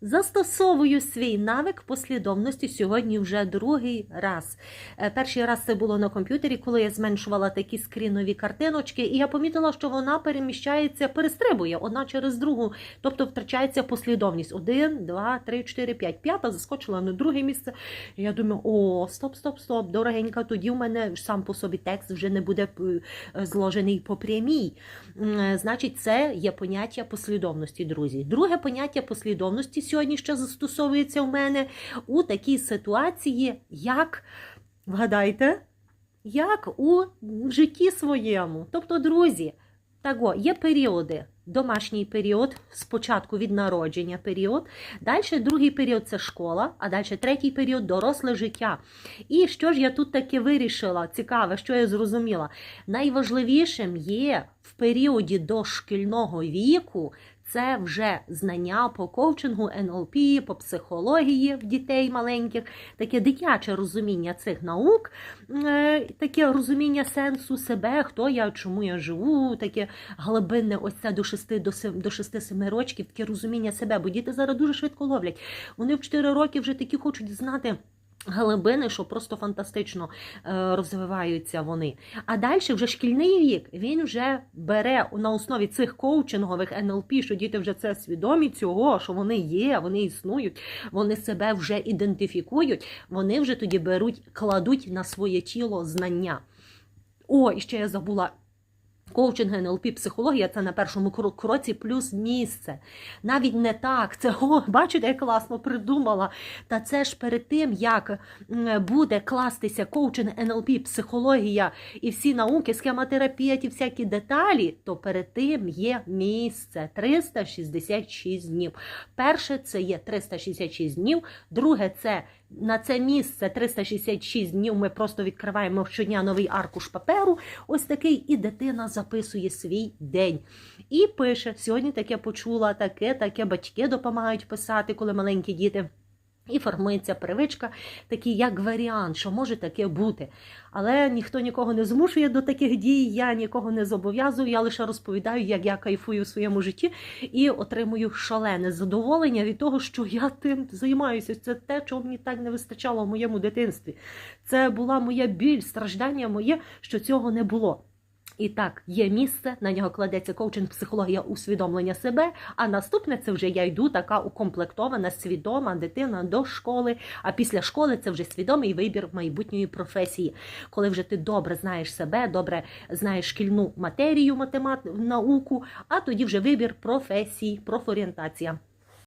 Застосовую свій навик послідовності сьогодні вже другий раз. Е, Перший раз це було на комп'ютері, коли я зменшувала такі скрінові картиночки, і я помітила, що вона переміщається, перестрибує одна через другу, тобто втрачається послідовність. Один, два, три, чотири, п'ять. П'ята заскочила на друге місце. Я думаю, о, стоп, стоп, стоп, дорогенька, тоді в мене сам по собі текст вже не буде е, зложений по прямій. Е, Значить, це є поняття послідовності, друзі. Друге поняття послідовності сьогодні ще застосовується в мене у такій ситуації, як, вгадайте, як у житті своєму. Тобто, друзі, таго, є періоди. Домашній період, спочатку від народження період, далі другий період це школа, а далі третій період доросле життя. І що ж я тут таки вирішила? Цікаве, що я зрозуміла. Найважливішим є в періоді дошкільного віку це вже знання по коучингу, НЛП, по психології в дітей маленьких, таке дитяче розуміння цих наук, е, таке розуміння сенсу себе, хто я, чому я живу, таке глибинне, ось це до 6 до 7, до 6-7 років, таке розуміння себе. Бо діти зараз дуже швидко ловлять. Вони в 4 роки вже такі хочуть знати. Глибини, що просто фантастично е, розвиваються вони. А далі вже шкільний вік він вже бере на основі цих коучингових НЛП, що діти вже це свідомі цього, що вони є, вони існують, вони себе вже ідентифікують, вони вже тоді беруть, кладуть на своє тіло знання. О, і ще я забула. Коучинг, НЛП, психологія це на першому кроці плюс місце. Навіть не так. Це о, бачите, як класно придумала. Та це ж перед тим, як буде кластися коучинг, НЛП, психологія і всі науки, схемотерапія, ті всякі деталі, то перед тим є місце 366 днів. Перше це є 366 днів, друге це на це місце 366 днів. Ми просто відкриваємо щодня новий аркуш паперу. Ось такий, і дитина записує свій день. І пише: сьогодні таке почула, таке, таке батьки допомагають писати, коли маленькі діти. І формується привичка, такий як варіант, що може таке бути. Але ніхто нікого не змушує до таких дій, я нікого не зобов'язую, я лише розповідаю, як я кайфую в своєму житті і отримую шалене задоволення від того, що я тим займаюся. Це те, чого мені так не вистачало в моєму дитинстві. Це була моя біль, страждання моє, що цього не було. І так, є місце, на нього кладеться коучинг, психологія, усвідомлення себе. А наступне це вже я йду така укомплектована, свідома дитина до школи. А після школи це вже свідомий вибір майбутньої професії. Коли вже ти добре знаєш себе, добре знаєш шкільну матерію, математ... науку, а тоді вже вибір професії, профорієнтація.